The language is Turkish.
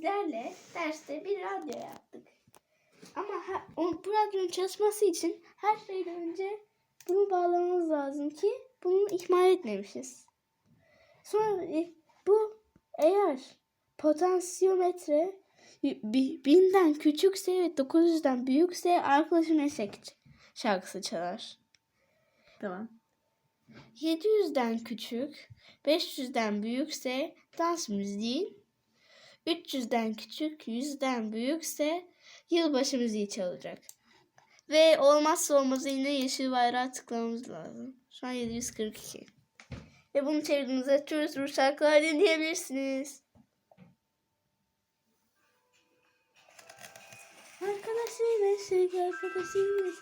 sizlerle derste bir radyo yaptık. Ama o, bu radyonun çalışması için her şeyden önce bunu bağlamamız lazım ki bunu ihmal etmemişiz. Sonra e, bu eğer potansiyometre binden küçükse ve 900'den büyükse arkadaşım eşek şarkısı çalar. Tamam. 700'den küçük, 500'den büyükse dans müziği, 300'den küçük, 100'den büyükse yılbaşı müziği çalacak. Ve olmazsa olmazı yine yeşil bayrağı tıklamamız lazım. Şu an 742. Ve bunu çevirdiğinizde açıyoruz. Bu şarkılar dinleyebilirsiniz. Arkadaşım eşek arkadaşım